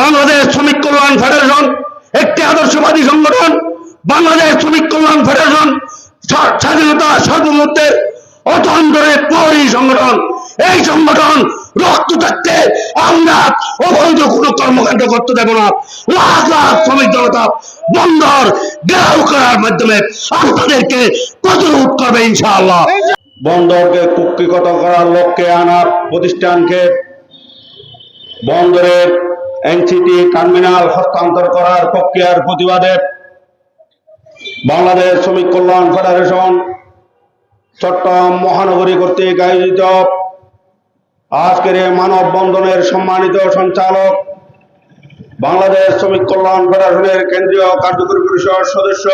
বাংলাদেশ শ্রমিক কল্যাণ ফেডারেশন, একটি আদর্শবাদী সংগঠন, বাংলাদেশ শ্রমিক কল্যাণ ফেডারেশন স্বাধীনতা সার্বভৌমত্বের অতন্তরের প্রহরী সংগঠন। এই সংগঠন রক্ত থাকতে আমরা অবৈধ কোনো কর্মকাণ্ড করতে দেব না। লাখ লাখ শ্রমিক জনতা বন্দর ঘেরাও করার মাধ্যমে আপনাদেরকে প্রতিরোধ করবে ইনশাআল্লাহ। বন্দরকে কুক্ষিগত করার লক্ষ্যে আনা প্রতিষ্ঠানকে বন্দরের এনসিটি টার্মিনাল হস্তান্তর করার প্রক্রিয়ার প্রতিবাদে বাংলাদেশ শ্রমিক কল্যাণ ফেডারেশন চট্টগ্রাম মহানগরী কর্তৃক আয়োজিত আজকের এই মানববন্ধনের সম্মানিত সঞ্চালক বাংলাদেশ শ্রমিক কল্যাণ ফেডারেশনের কেন্দ্রীয় কার্যকরী পরিষদ সদস্য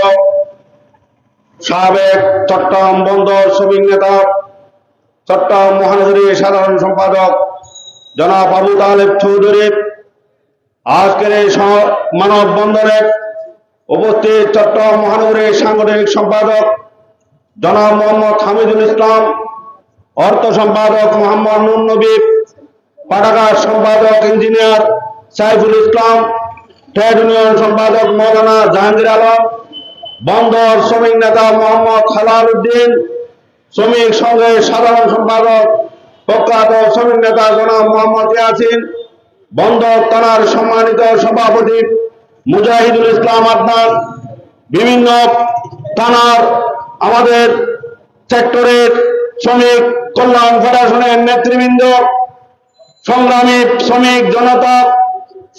সাবেক চট্টগ্রাম বন্দর শ্রমিক নেতা চট্টগ্রাম মহানগরী সাধারণ সম্পাদক জনাব আবু তালেব চৌধুরী আজকের এই স- মানববন্ধনে উপস্থিত চট্টগ্রাম মহানগরীর সাংগঠনিক সম্পাদক জনাব মোহাম্মদ হামিদুল ইসলাম, অর্থ সম্পাদক মোহাম্মদ নুর নবী, পাঠাগার সম্পাদক engineer Saiful Islam, trade union সম্পাদক মৌলানা জাহাঙ্গীর আলম, বন্দর শ্রমিক নেতা মোহাম্মদ খালাল উদ্দিন, শ্রমিক সংঘের সাধারণ সম্পাদক প্রখ্যাত শ্রমিক নেতা জনাব মোহাম্মদ ইয়াসিন বন্দর থানার সম্মানিত সভাপতি মুজাহিদুল ইসলাম আদনান বিভিন্ন থানার আমাদের সেক্টরের শ্রমিক কল্যাণ ফেডারেশনের নেতৃবৃন্দ সংগ্রামী শ্রমিক জনতা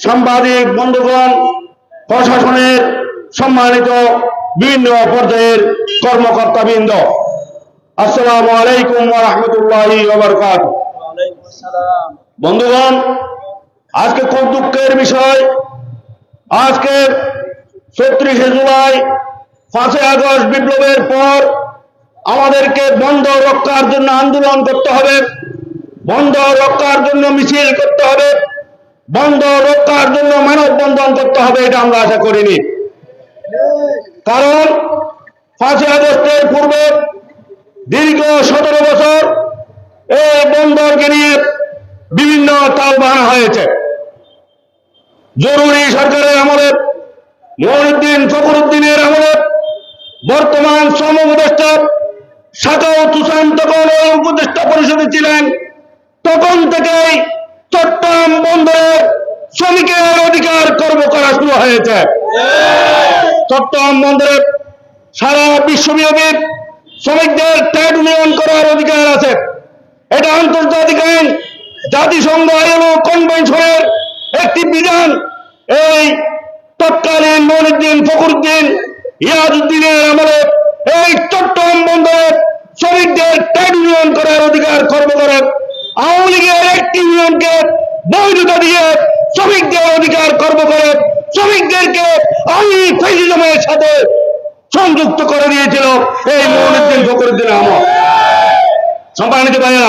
সাংবাদিক বন্ধুগণ প্রশাসনের সম্মানিত বিভিন্ন পর্যায়ের কর্মকর্তা কর্মকর্তাবৃন্দ। আসসালামু আলাইকুম রাহমাতুল্লাহি বন্ধুগণ আজকে খুব দুঃখের বিষয়? আজকে ছত্রিশে জুলাই, পাঁচই আগস্ট বিপ্লবের পর আমাদেরকে বন্ধ রক্ষার জন্য আন্দোলন করতে হবে, বন্ধ রক্ষার জন্য মিছিল করতে হবে, বন্ধ রক্ষার জন্য মানববন্ধন করতে হবে, এটা আমরা আশা করিনি। কারণ পাঁচই আগস্টের পূর্বে দীর্ঘ সতেরো বছর এই বন্দরকে নিয়ে বিভিন্ন তাল বাহানা হয়েছে। জরুরি সরকারের আমলে, মহিউদ্দিন ফখরুদ্দিনের আমলে, বর্তমান শ্রম উপদেষ্টা সাকাও তুষান তখন উপদেষ্টা পরিষদে ছিলেন। তখন থেকেই চট্টগ্রাম বন্দরে শ্রমিকের অধিকার কর্ম করা শুরু হয়েছে। চট্টগ্রাম বন্দরে সারা বিশ্বব্যাপী শ্রমিকদের ট্রেড ইউনিয়ন করার অধিকার আছে। এটা আন্তর্জাতিক আইন, জাতিসংঘ আইএলও কনভেনশনের একটি বিধান, এই তৎকালীন মনিউদ্দিন ফখরুদ্দিন ইয়াজউদ্দিনের আমলে এই চট্টগ্রাম বন্দরে শ্রমিকদের ট্রেড ইউনিয়ন করার অধিকার খর্ব করে। আওয়ামী লীগের একটি ইউনিয়নকে বৈধতা দিয়ে শ্রমিকদের অধিকার খর্ব করে শ্রমিকদেরকে আওয়ামী ফেসিজমের সাথে সংযুক্ত করে দিয়েছিল এই মনিউদ্দিন ফখরুদ্দিন আমল। সম্মানিত ভাইয়া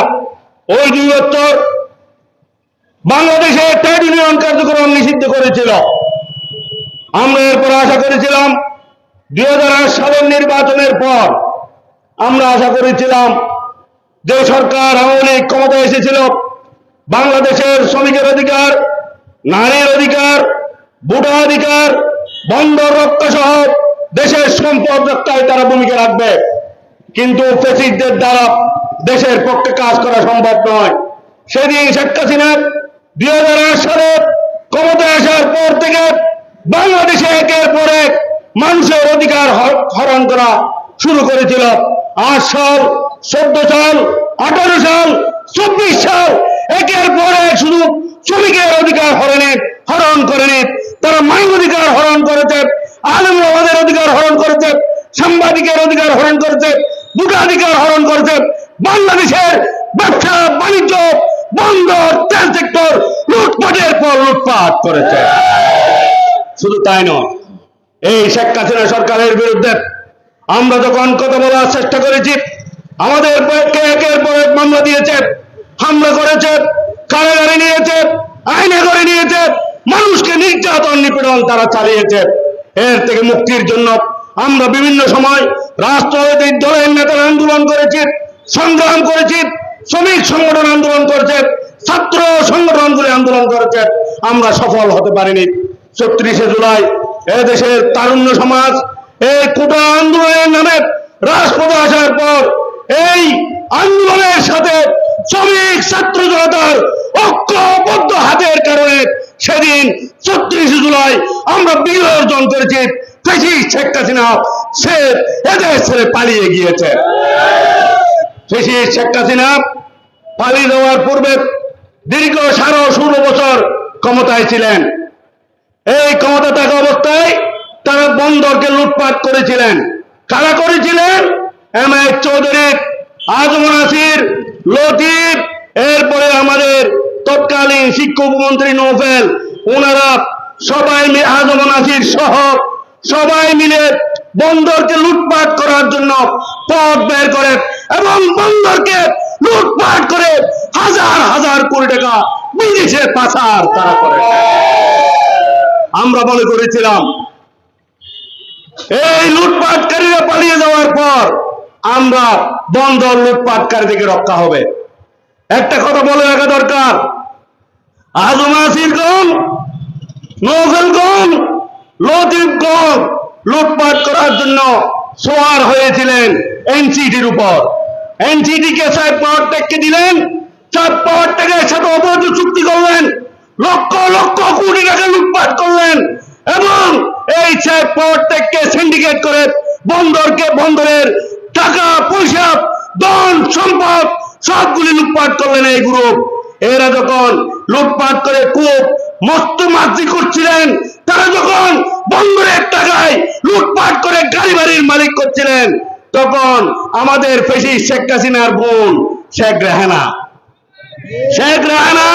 ওই দুই বছর কার্যক্রম নিষিদ্ধ করেছিল। আমরা এরপর আশা করেছিলাম দুই সালের নির্বাচনের পর আমরা আশা করেছিলাম যে সরকার আওয়ামী লীগ ক্ষমতায় এসেছিল, বাংলাদেশের শ্রমিকের অধিকার, নারীর অধিকার ভোটাধিকার বন্দর রক্ষা সহ দেশের সম্পদ রক্ষায় তারা ভূমিকা রাখবে। কিন্তু ফেসিসদের দ্বারা দেশের পক্ষে কাজ করা সম্ভব নয়। সেদিন শেখ হাসিনা দুই হাজার আট সালে ক্ষমতায় আসার পর থেকে বাংলাদেশে একের পর এক মানুষের অধিকার হরণ করা শুরু করেছিল। আট সাল, চোদ্দ সাল, আঠারো সাল, চব্বিশ সাল একের পর এক শুধু শ্রমিকের অধিকার হরণে, হরণ করেনি। তারা মাইন অধিকার হরণ করেছে, আলম আমাদের অধিকার হরণ করেছে, সাংবাদিকের অধিকার হরণ করেছে, ভোটাধিকার হরণ করেছে। বাংলাদেশের ব্যবসা, বাণিজ্য বন্দর, তেল সেক্টর, লুটপাটের পর লুটপাট করেছে। শুধু তাই নয়, এই শেখ হাসিনা সরকারের বিরুদ্ধে আমরা যখন কথা বলার চেষ্টা করেছি, আমাদের একের পর এক মামলা দিয়েছে, হামলা করেছে, কারাগারে নিয়েছে, আইনে করে নিয়েছে, মানুষকে নির্যাতন, নিপীড়ন তারা চালিয়েছে। এর থেকে মুক্তির জন্য আমরা বিভিন্ন সময় রাষ্ট্রনৈতিক দলের নেতারা আন্দোলন করেছি, সংগ্রাম করেছি শ্রমিক সংগঠন আন্দোলন করেছে, ছাত্র সংগঠনগুলি আন্দোলন করেছে, আমরা সফল হতে পারিনি। ছত্রিশে জুলাই এদেশের তারুণ্য সমাজ, এই কোটা আন্দোলনের নামে রাজপথে আসার পর এই আন্দোলনের সাথে শ্রমিক ছাত্র জনতার ঐক্যবদ্ধ হাতের কারণে সেদিন ছত্রিশে জুলাই আমরা বিজয় অর্জন করেছি। বেশি শেখ হাসিনা সে এদেশ ছেড়ে পালিয়ে গিয়েছে। শেষে শেখ হাসিনা পালিয়ে যাওয়ার পূর্বে দীর্ঘ সাড়ে ষোলো বছর ক্ষমতায় ছিলেন। এই ক্ষমতা থাকা অবস্থায় তারা বন্দরকে লুটপাট করেছিলেন। কারা করেছিলেন? এম এ চৌধুরী আজম নাসির লতিফ, এরপরে আমাদের তৎকালীন শিক্ষা উপমন্ত্রী নোফেল ওনারা সবাই আজম নাসির সহ সবাই মিলে বন্দরকে লুটপাট করার জন্য পথ বের করে এবং বন্দরকে লুটপাট করে হাজার হাজার কোটি টাকা বিদেশে পাচার তারা করে। আমরা মনে করেছিলাম, এই লুটপাটকারীরা পালিয়ে যাওয়ার পর আমরা বন্দর লুটপাটকারী থেকে রক্ষা হবে। একটা কথা বলে রাখা দরকার। আজম আসির গণ নৌফেল গণ লতিফ লুটপাট করার জন্য সোয়ার হয়েছিলেন এনসিটির উপর। এনসিটি কে সাহেব পাওয়ার টেককে দিলেন, সাহেব পাওয়ার টেকের সাথে অবৈধ চুক্তি করলেন, লক্ষ লক্ষ কোটি টাকা লুটপাট করলেন এবং এই সাহেব পাওয়ার টেককে সিন্ডিকেট করে বন্দরকে বন্দরের টাকা, পয়সা, ধন, সম্পদ সবগুলি লুটপাট করলেন এই গ্রুপ এরা যখন লুটপাট করে খুব মস্ত মার্জি করছিলেন তারা যখন বন্দরের টাকায় লুটপাট করে গাড়ি বাড়ির মালিক করছিলেন, তখন আমাদের ফেসি শেখ হাসিনার বোন শেখ রেহানা। শেখ রাহানা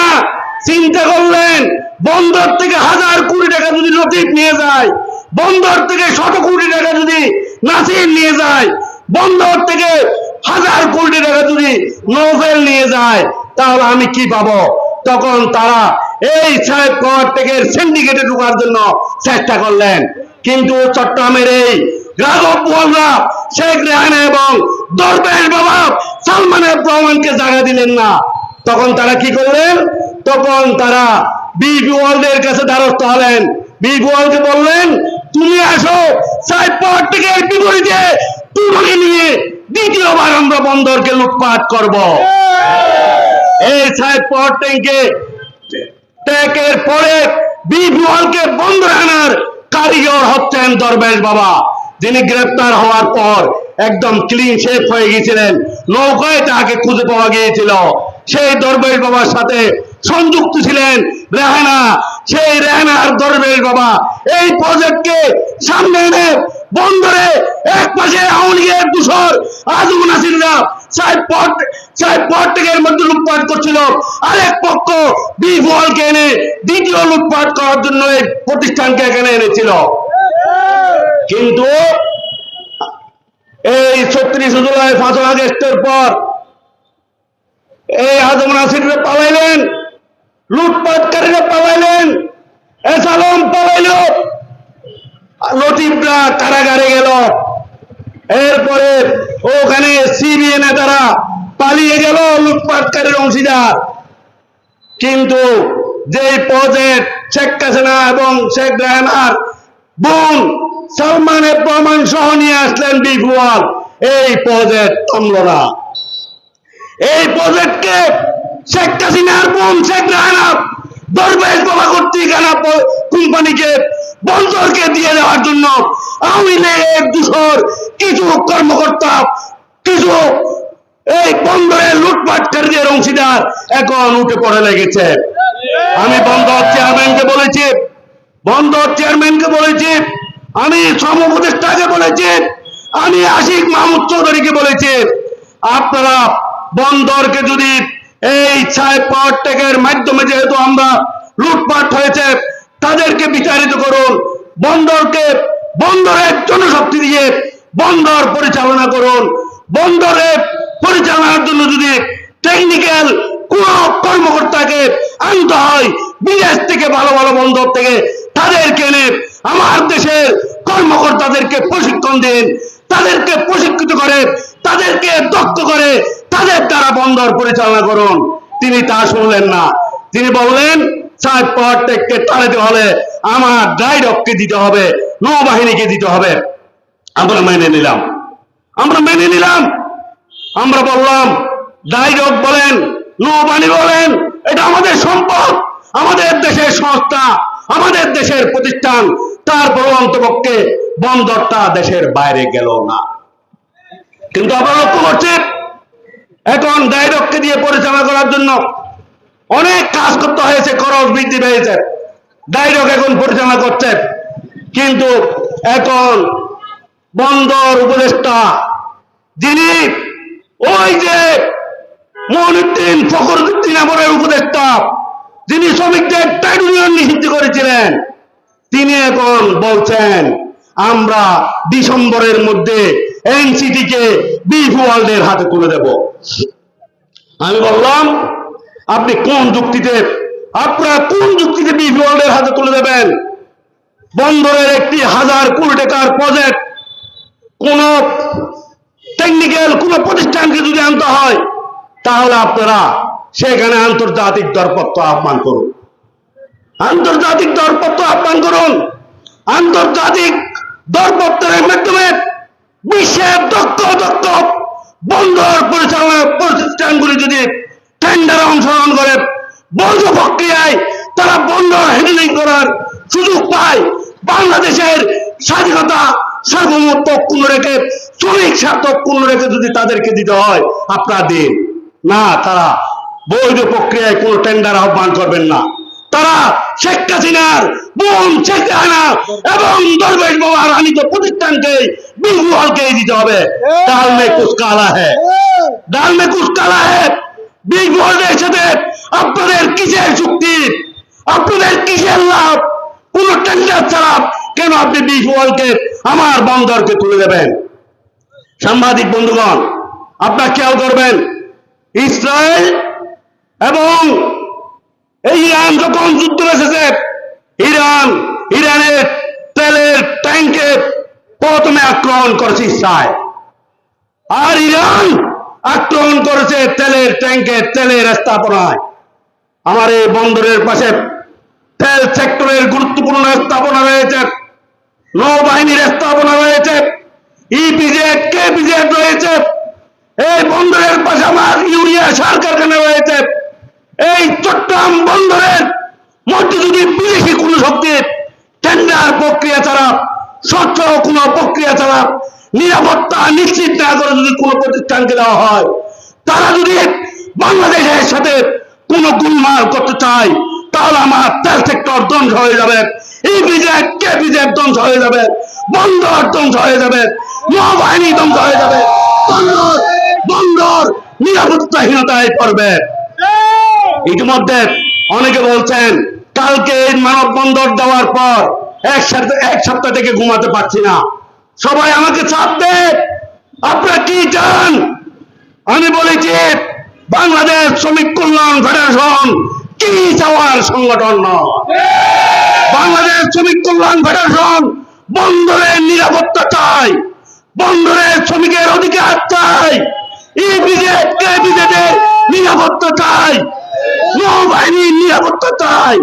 চিন্তা করলেন, বন্দর থেকে হাজার কোটি টাকা যদি লতিফ নিয়ে যায়, বন্দর থেকে শত কোটি টাকা যদি নাসির নিয়ে যায়, বন্দর থেকে হাজার কোটি টাকা যদি নোবেল নিয়ে যায়, তাহলে আমি কি পাবো? তখন তারা এই সাহেব পাওয়ার থেকে সিন্ডিকেটে ঢোকার জন্য চেষ্টা করলেন। কিন্তু চট্টগ্রামের এই রাঘব বোয়ালরা, শেখ রেহানা এবং দরবেশ বাবা সালমানের রহমানকে জায়গা দিলেন না। তখন তারা কি করলেন? তখন তারা বিপি ওয়ার্ল্ডের কাছে দ্বারস্থ হলেন। বিপি ওয়ার্ল্ডকে বললেন, তুমি আসো, সাহেব পাওয়ার থেকে বিপরীতে তোমাকে নিয়ে দ্বিতীয়বার আমরা বন্দরকে লুটপাট করব। এই সাহেব পাওয়ার ট্যাঙ্কে ট্যাকের পরে বিপুলকে বন্দর আনার কারিগর হচ্ছেন দরবেশ বাবা, যিনি গ্রেপ্তার হওয়ার পর একদম ক্লিন শেপ হয়ে গিয়েছিলেন, নৌকায় তাকে খুঁজে পাওয়া গিয়েছিল। সেই দরবেশ বাবার সাথে সংযুক্ত ছিলেন রেহানা। সেই রেহানা আর দরবেশ বাবা এই প্রজেক্টকে সামনে এনে বন্দরে এক পাশে আওয়ামী লীগের আজম নাসিররা সাহেব পট, সাহেব পটেকের মধ্যে লুটপাট করছিল। পক্ষ এনে দ্বিতীয় লুটপাট করার জন্য এই প্রতিষ্ঠানকে এখানে এনেছিল। কিন্তু এই ছত্রিশ জুলাই, পাঁচই আগস্টের পর এই আজম নাসিররা পালাইলেন, লুটপাটকারীরা পালাইলেন, এসালম পালাইল। লতিফরা কারাগারে গেল। এরপরে ওখানে সিবিএ নেতারা পালিয়ে গেল লুটপাটকারীর অংশীদার। কিন্তু যে প্রজেক্ট শেখ হাসিনা এবং শেখ রেহানার বোন সালমানের প্রমাণ সহ নিয়ে আসলেন বিফুয়াল এই প্রজেক্ট থামল না। এই প্রজেক্টকে শেখ হাসিনার বোন শেখ রাহানা দরবেশ বাবা কর্তৃক কোম্পানিকে বন্দরকে দিয়ে দেওয়ার জন্য আওয়ামী লীগের দূষর কিছু কর্মকর্তা, কিছু এই বন্দরের লুটপাটকারীদের অংশীদার এখন উঠে পড়ে লেগেছে। আমি বন্দর চেয়ারম্যানকে বলেছি, বন্দর চেয়ারম্যানকে বলেছি, আমি শ্রম উপদেষ্টাকে বলেছি, আমি আশিক মাহমুদ চৌধুরীকে বলেছি, আপনারা বন্দরকে যদি এই ছায় পাওয়ার টেকের মাধ্যমে যেহেতু আমরা লুটপাট হয়েছে তাদেরকে বিচারিত করুন। বন্দরকে, বন্দরের জনশক্তি দিয়ে বন্দর পরিচালনা করুন। বন্দরে পরিচালনার জন্য যদি টেকনিক্যাল কোন কর্মকর্তাকে আনতে হয়, বিদেশ থেকে ভালো ভালো বন্দর থেকে তাদেরকে এনে আমার দেশের কর্মকর্তাদেরকে প্রশিক্ষণ দিন, তাদেরকে প্রশিক্ষিত করে, তাদেরকে দক্ষ করে তাদের দ্বারা বন্দর পরিচালনা করুন। তিনি তা শুনলেন না। তিনি বললেন আমার ডাইরককে দিতে হবে, নৌবাহিনীকে দিতে হবে। আমরা মেনে নিলাম। আমরা মেনে নিলাম। আমরা বললাম বলেন, নৌবাহিনী বলেন, এটা আমাদের সম্পদ, আমাদের দেশের সংস্থা, আমাদের দেশের প্রতিষ্ঠান। তারপর অন্তপক্ষে বন্দরটা দেশের বাইরে গেল না। কিন্তু আমরা লক্ষ্য করছি এখন ডাইরককে দিয়ে পরিচালনা করার জন্য অনেক কাজ করতে হয়েছে খরচ বৃদ্ধি পেয়েছে। ডাইরক এখন পরিচালনা করছে। কিন্তু এখন বন্দর উপদেষ্টা যিনি ওই যে মহিউদ্দিন ফখরুদ্দিন আমরের উপদেষ্টা, যিনি শ্রমিকদের ট্রেড ইউনিয়ন নিষিদ্ধ করেছিলেন, তিনি এখন বলছেন, আমরা ডিসেম্বরের মধ্যে এনসিটিকে বিফ ওয়ার্ল্ডের হাতে তুলে দেব। আমি বললাম আপনি কোন যুক্তিতে, আপনারা কোন যুক্তিতে বিফ ওয়ার্ল্ডের হাতে তুলে দেবেন? বন্দরের একটি হাজার কোটি টাকার প্রজেক্ট কোন টেকনিক্যাল কোন প্রতিষ্ঠানকে যদি আনতে হয়, তাহলে আপনারা সেখানে আন্তর্জাতিক দরপত্র আহ্বান করুন। আন্তর্জাতিক দরপত্র আহ্বান করুন। আন্তর্জাতিক দরপত্রের মাধ্যমে বিশ্বের দক্ষ দক্ষ বন্দর পরিচালনা প্রতিষ্ঠানগুলি যদি টেন্ডারে অংশগ্রহণ করে বৈধ প্রক্রিয়ায় তারা বন্দর হ্যান্ডেলিং করার সুযোগ পায়। বাংলাদেশের স্বাধীনতা সার্বভৌমত্ব অক্ষুণ্ণ রেখে শ্রমিক স্বার্থ অক্ষুণ্ণ রেখে যদি তাদেরকে দিতে হয় আপনারা দিন। না তারা বৈধ প্রক্রিয়ায় কোন টেন্ডার আহ্বান করবেন না। তারা শেখ হাসিনার বোন শেখ হাসিনা এবং দরবেশ বাবা রানিত প্রতিষ্ঠানকে বিহুয়ালকে দিতে হবে। ডাল মে কুছ কালা হ্যাঁ ডাল মে কুছ কালা হ্যাঁ বিগ ওয়ার্ল্ডের সাথে আপনাদের কিসের চুক্তি আপনাদের কিসের লাভ? কোন টেন্ডার ছাড়া কেন আপনি বিগ ওয়ার্ল্ডকে আমার বন্দরকে তুলে দেবেন? সাংবাদিক বন্ধুগণ, আপনার খেয়াল করবেন, ইসরায়েল এবং এই ইরান যখন যুদ্ধ এসেছে, ইরান ইরানের তেলের ট্যাঙ্কে প্রথমে আক্রমণ করেছে ইসরায়েল। আর ইরান আক্রমণ করেছে তেলের ট্যাঙ্কে তেলের স্থাপনায়। আমার এই বন্দরের পাশে তেল সেক্টরের গুরুত্বপূর্ণ স্থাপনা রয়েছে, নৌবাহিনীর স্থাপনা রয়েছে ইপিজেড কেপিজেড রয়েছে। এই বন্দরের পাশে আমার ইউরিয়া সার কারখানা রয়েছে। এই চট্টগ্রাম বন্দরের মধ্যে যদি বিদেশি কোন শক্তির টেন্ডার প্রক্রিয়া ছাড়া, স্বচ্ছ কোন প্রক্রিয়া ছাড়া নিরাপত্তা নিশ্চিত না করে যদি কোনো প্রতিষ্ঠানকে দেওয়া হয়, তারা যদি বাংলাদেশের সাথে কোনো গুলমাল করতে চায়, তাহলে আমার তেল সেক্টর ধ্বংস হয়ে যাবে। এই বিজেট কে বিজেট ধ্বংস হয়ে যাবে? বন্দর ধ্বংস হয়ে যাবে। নৌবাহিনী ধ্বংস হয়ে যাবে। বন্দর বন্দর নিরাপত্তাহীনতায় পড়বে। ইতিমধ্যে অনেকে বলছেন, কালকে এই মানববন্দর দেওয়ার পর এক সপ্তাহ থেকে ঘুমাতে পারছি না। সবাই আমাকে চাপ আপনারা কি চান? আমি বলেছি বাংলাদেশ শ্রমিক কল্যাণ ফেডারেশন কি চাওয়ার সংগঠন নয়। বাংলাদেশ শ্রমিক কল্যাণ ফেডারেশন বন্দরের নিরাপত্তা চাই বন্দরের শ্রমিকের অধিকার চাই বিজেটের নিরাপত্তা চাই, নৌবাহিনীর নিরাপত্তা চাই,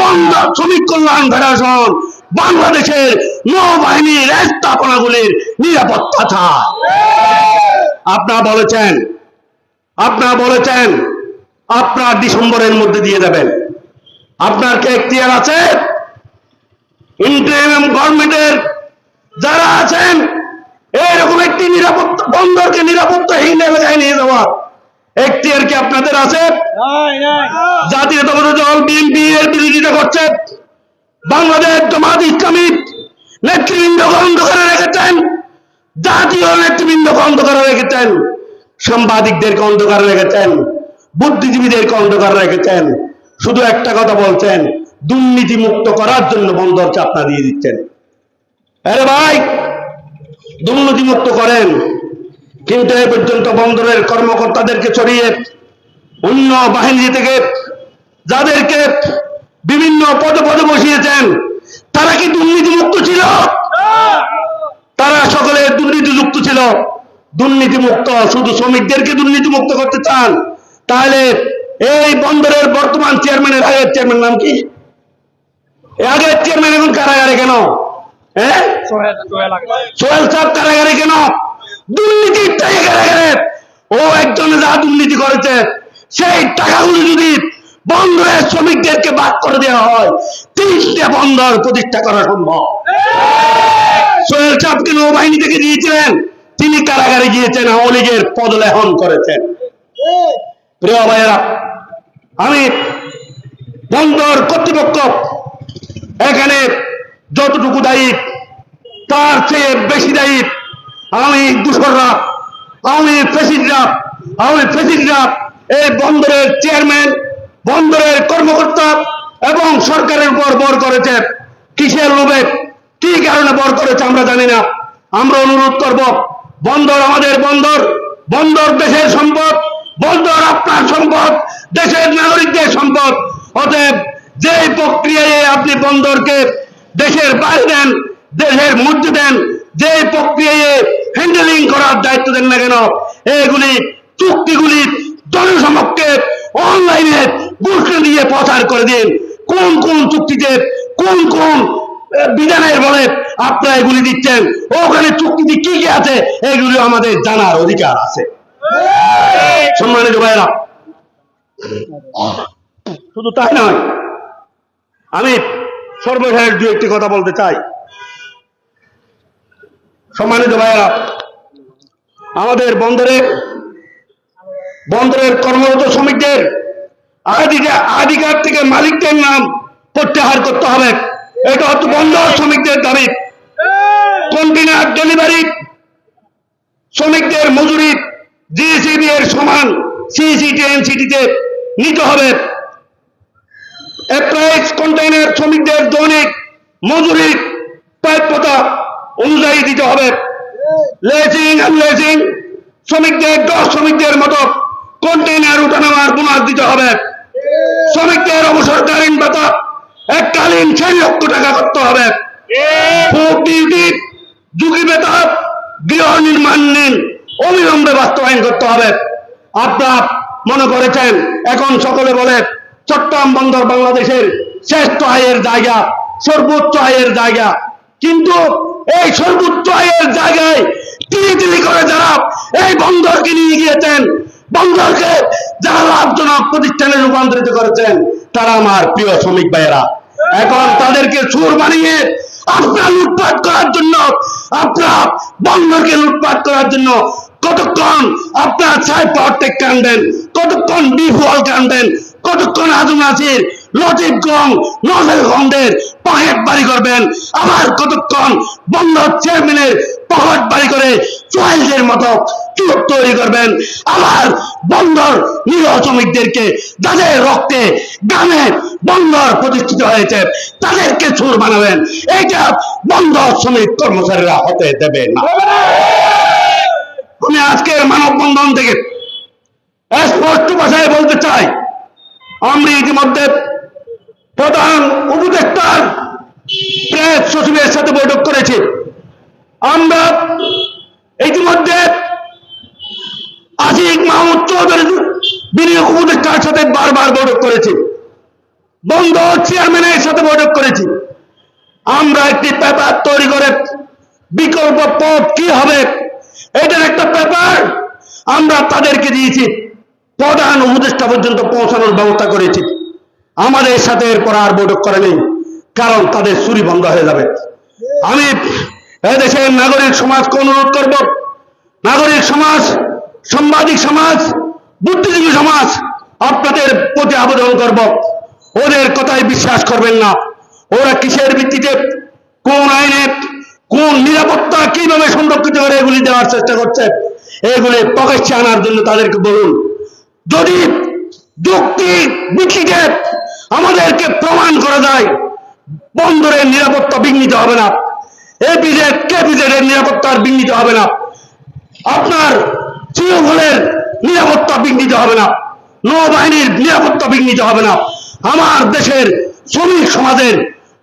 বন্দর শ্রমিক কল্যাণ ফেডারেশন বাংলাদেশের নৌবাহিনীর স্থাপনাগুলির নিরাপত্তা চায় আপনারা বলেছেন আপনারা বলেছেন আপনার ডিসেম্বরের মধ্যে দিয়ে দেবেন। আপনার কি এখতিয়ার আছে? ইন্টারিম গভর্নমেন্টের যারা আছেন এরকম একটি নিরাপত্তা বন্দরকে নিরাপত্তাহীন এলাকায় নিয়ে যাওয়া। এখতিয়ার কি আপনাদের আছে? জাতীয় দল বিএনপি এর বিরোধিতা করছে। বাংলাদেশ জামাত ইসলামী নেতৃবৃন্দ বন্ধ করে রেখেছেন, জাতীয় নেতৃবৃন্দ বন্ধ করে রেখেছেন, সাংবাদিকদেরকে অন্ধকারে রেখেছেন, বুদ্ধিজীবীদেরকে অন্ধকারে রেখেছেন, শুধু একটা কথা বলছেন দুর্নীতি মুক্ত করার জন্য বন্দর চাপনা দিয়ে দিচ্ছেন। আরে ভাই দুর্নীতি মুক্ত করেন, কিন্তু এ পর্যন্ত বন্দরের কর্মকর্তাদেরকে ছড়িয়ে, অন্য বাহিনী থেকে যাদেরকে বিভিন্ন পদে পদে বসিয়েছেন। তারা কি দুর্নীতিমুক্ত ছিল? তারা সকলে দুর্নীতিযুক্ত ছিল। দুর্নীতিমুক্ত, শুধু শ্রমিকদেরকে দুর্নীতিমুক্ত করতে চান। তাহলে এই বন্দরের বর্তমান চেয়ারম্যানের, আগের চেয়ারম্যান নাম কি? আগের চেয়ারম্যান এখন কারাগারে কেন? হ্যাঁ সোহেল সাহেব কারাগারে কেন? দুর্নীতির কারাগারে। ও একজন যা দুর্নীতি করেছে, সেই টাকাগুলো যদি বন্দরের শ্রমিকদেরকে বাদ করে দেওয়া হয়। তিনটে বন্দর প্রতিষ্ঠা করা সম্ভব। সোহেল সাহেবকে নৌবাহিনী থেকে দিয়েছিলেন তিনি কারাগারে গিয়েছেন, আওয়ামী লীগের পদলেহন করেছেন। প্রিয় ভাইয়েরা, আমি বন্দর কর্তৃপক্ষ এখানে যতটুকু দায়ী, তার চেয়ে বেশি দায়ী আমি দূষররা আমি ফেসিডরা আমি ফেসিডরা এই বন্দরের চেয়ারম্যান বন্দরের কর্মকর্তা এবং সরকারের উপর বর করেছে। কিসের লোভে? কি কারণে বর করেছে আমরা জানি না। আমরা অনুরোধ করব, বন্দর আমাদের বন্দর। বন্দর দেশের সম্পদ, বন্দর আপনার সম্পদ, দেশের নাগরিকদের সম্পদ। অতএব যে প্রক্রিয়ায় আপনি বন্দরকে দেশের বাইরে দেন, দেশের মধ্যে দেন যে প্রক্রিয়ায় হ্যান্ডেলিং করার দায়িত্ব দেন না কেন এগুলি চুক্তিগুলি জনসমক্ষে অনলাইনে ঘোষণা দিয়ে প্রচার করে দিন। কোন কোন চুক্তিতে, কোন কোন বিধানের বলে আপনারা এগুলি দিচ্ছেন? ওখানে চুক্তিতে কি কি আছে? এগুলি আমাদের জানার অধিকার আছে। সম্মানিত ভাইরা শুধু তাই নয়, আমি সর্বশেষ দু একটি কথা বলতে চাই। সম্মানিত ভাইয়েরা, আমাদের বন্দরে, বন্দরের কর্মরত শ্রমিকদের আধিকার আধিকার থেকে মালিকদের নাম প্রত্যাহার করতে হবে। এটা হচ্ছে বন্দর শ্রমিকদের দাবি। কন্টেনার ডেলিভারি শ্রমিকদের মজুরি জিএসিবি এর সমান এনসিটিতে নিতে হবে। অ্যাপ্রাইজ কন্টেইনার শ্রমিকদের দৈনিক মজুরি প্রাপ্যতা অনুযায়ী দিতে হবে। লেজিং আনলেজিং শ্রমিকদের দশ শ্রমিকদের মতো কন্টেইনার উঠানামার বোনাস দিতে হবে। শ্রমিকদের অবসরকালীন ভাতা এককালীন ছয় লক্ষ টাকা করতে হবে। ঝুঁকি বেতা গৃহ নির্মাণ নিন অবিলম্বে বাস্তবায়ন করতে হবে। আপনারা মনে করেছেন, এখন সকলে বলে, চট্টগ্রাম বন্দর বাংলাদেশের শ্রেষ্ঠ আয়ের জায়গা, সর্বোচ্চ আয়ের জায়গা। কিন্তু এই সর্বোচ্চ আয়ের জায়গায় তিলি তিলি করে যারা এই বন্দরকে নিয়ে গিয়েছেন বন্দরকে যারা লাভজনক প্রতিষ্ঠানে রূপান্তরিত করেছেন, তারা আমার প্রিয় শ্রমিক ভাইয়েরা। এখন তাদেরকে সুর বানিয়ে আপনার লুটপাট করার জন্য, আপনার বন্দরকে লুটপাট করার জন্য কতক্ষণ আপনার ছায় পাওয়ার টেক কানবেন, কতক্ষণ বিফল কানবেন, কতক্ষণ আজম নাসির লতিফ গং নজর গঙ্গের পকেট বাড়ি করবেন। আবার কতক্ষণ বন্দর চেয়ারম্যানের পকেট বাড়ি করে চোয়াইলদের মতো চুপ তৈরি করবেন। আবার বন্দর নিরহ শ্রমিকদেরকে যাদের রক্তে গ্রামে বন্দর প্রতিষ্ঠিত হয়েছে, তাদেরকে চোর বানাবেন। এইটা বন্দর শ্রমিক কর্মচারীরা হতে দেবে না। আমি আজকের মানববন্ধন থেকে স্পষ্ট ভাষায় বলতে চাই, আমরা ইতিমধ্যে প্রধান উপদেষ্টার প্রেস সচিবের সাথে বৈঠক করেছি। আমরা ইতিমধ্যে আসিক মাহমুদ চৌধুরী বিনিয়োগ উপদেষ্টার সাথে বারবার বৈঠক করেছি। বন্ধ চেয়ারম্যানের সাথে বৈঠক করেছি। আমরা একটি পেপার তৈরি করে বিকল্প পথ কি হবে, এটার একটা পেপার আমরা তাদেরকে দিয়েছি। প্রধান উপদেষ্টা পর্যন্ত পৌঁছানোর ব্যবস্থা করেছি। আমাদের সাথে এরপর আর বৈঠক করে নেই, কারণ তাদের চুরি বন্ধ হয়ে যাবে। আমি এদেশের নাগরিক সমাজকে অনুরোধ করব, নাগরিক সমাজ, সাংবাদিক সমাজ, বুদ্ধিজীবী সমাজ, আপনাদের প্রতি আবেদন করব। ওদের কথায় বিশ্বাস করবেন না। ওরা কিসের ভিত্তিতে, কোন আইনে, কোন নিরাপত্তা কীভাবে সংরক্ষিত করে এগুলি দেওয়ার চেষ্টা করছে, এগুলি প্রকাশ্যে আনার জন্য তাদেরকে বলুন। যদি যুক্তি ভিত্তিতে আমাদেরকে প্রমাণ করা যায় বন্দরের নিরাপত্তা বিঘ্নিত হবে না। এপিজেড কেপিজেড এর নিরাপত্তার বিঘ্নিত হবে না। আপনার তৃণমূলের নিরাপত্তা বিঘ্নিত হবে না। নৌবাহিনীর নিরাপত্তা বিঘ্নিত হবে না। আমার দেশের শ্রমিক সমাজের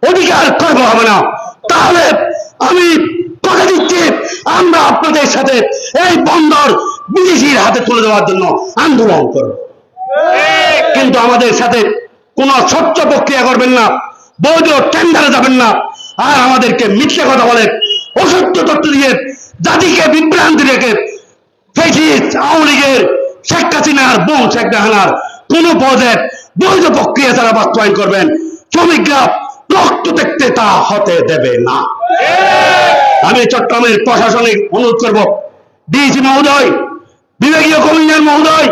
অধিকার খর্ব হবে না। তাহলে আমি কথা দিচ্ছি, আমরা আপনাদের সাথে এই বন্দর বিদেশির হাতে তুলে দেওয়ার জন্য আন্দোলন করব। কিন্তু আমাদের সাথে কোনো স্বচ্ছ প্রক্রিয়া করবেন না, বৈধ টেন্ডারে যাবেন না। আর আমাদেরকে মিথ্যে কথা বলে, অসত্য তথ্য দিয়ে জাতিকে বিভ্রান্তি রেখে আওয়ামী লীগের শেখ হাসিনার বোন শেখ রেহানার কোন পদে বৈধ প্রক্রিয়া তারা বাস্তবায়ন করবেন। শ্রমিকরা রক্ত দেখতে তা হতে দেবে না। আমি চট্টগ্রামের প্রশাসনিক অনুরোধ করব। ডিসি মহোদয় বিভাগীয় কমিশনার মহোদয়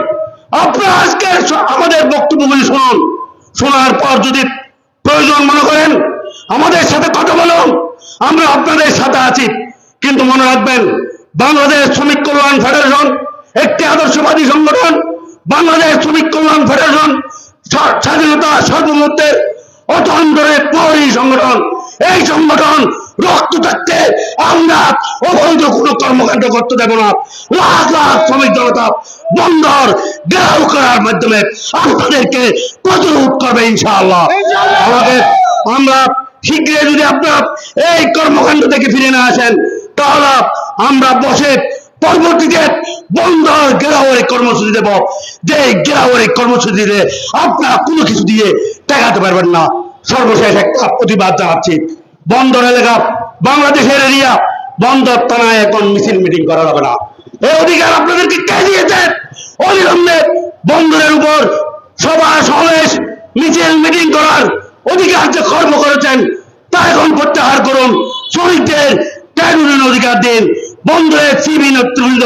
আপনারা আজকে আমাদের বক্তব্যগুলি শুনুন, শোনার পর যদি প্রয়োজন মনে করেন, আমাদের সাথে কথা বলুন, আমরা আপনাদের সাথে আছি। কিন্তু মনে রাখবেন, বাংলাদেশ শ্রমিক কল্যাণ ফেডারেশন একটি আদর্শবাদী সংগঠন। বাংলাদেশ শ্রমিক কল্যাণ ফেডারেশন স্বা- স্বাধীনতা সর্বমধ্যের অতন্ত্রের প্রহরী সংগঠন। এই সংগঠন রক্ত থাকতে আমরা অবৈধ কোনো কর্মকাণ্ড করতে দেব না। লাখ লাখ শ্রমিক জনতা বন্দর ঘেরাও করার মাধ্যমে আপনাদেরকে প্রতিরোধ করবে ইনশাআল্লাহ। আমাদের আমরা শীঘ্রই যদি আপনারা এই কর্মকাণ্ড থেকে ফিরে না আসেন, তাহলে আমরা বসে পরবর্তীতে বন্দর ঘেরাওয়ের কর্মসূচি দেব। যে ঘেরাওয়ের কর্মসূচিতে আপনারা কোনো কিছু দিয়ে টেকাতে পারবেন না। সর্বশেষ একটা প্রতিবাদ জানাচ্ছি। বন্দর এলাকা, বাংলাদেশের এরিয়া, বন্দর থানায় এখন মিছিল মিটিং করা যাবে না। এই অধিকার আপনাদেরকে কে দিয়েছেন? অবিলম্বে বন্দরের উপর সভা, সমাবেশ, মিছিল, মিটিং করার অধিকার যে কর্ম করেছেন, তা এখন প্রত্যাহার করুন। শ্রমিকদের ট্রাইব্যুনাল অধিকার দিন। বন্দরের সিবি নেতৃবৃন্দ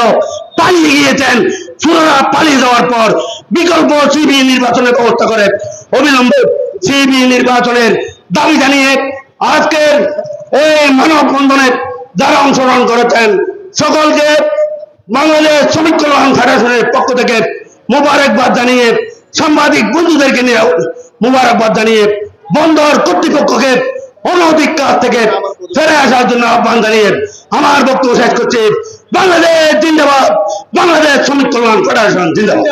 পালিয়ে গিয়েছেন। চুরারা পালিয়ে যাওয়ার পর বিকল্প সিবি নির্বাচনের ব্যবস্থা করে অবিলম্বে সিবি নির্বাচনের দাবি জানিয়ে আজকের এই মানববন্ধনে যারা অংশগ্রহণ করেছেন, সকলকে বাংলাদেশ শ্রমিক কল্যাণ ফেডারেশনের পক্ষ থেকে মোবারকবাদ জানিয়ে, সাংবাদিক বন্ধুদেরকে নিয়ে মোবারকবাদ জানিয়ে, বন্দর কর্তৃপক্ষকে অনধিক কাজ থেকে ফেরে আসার জন্য আহ্বান জানিয়ে আমার বক্তব্য শেষ করছি। বাংলাদেশ জিন্দাবাদ, বাংলাদেশ শ্রমিক কল্যাণ ফেডারেশন জিন্দাবাদ।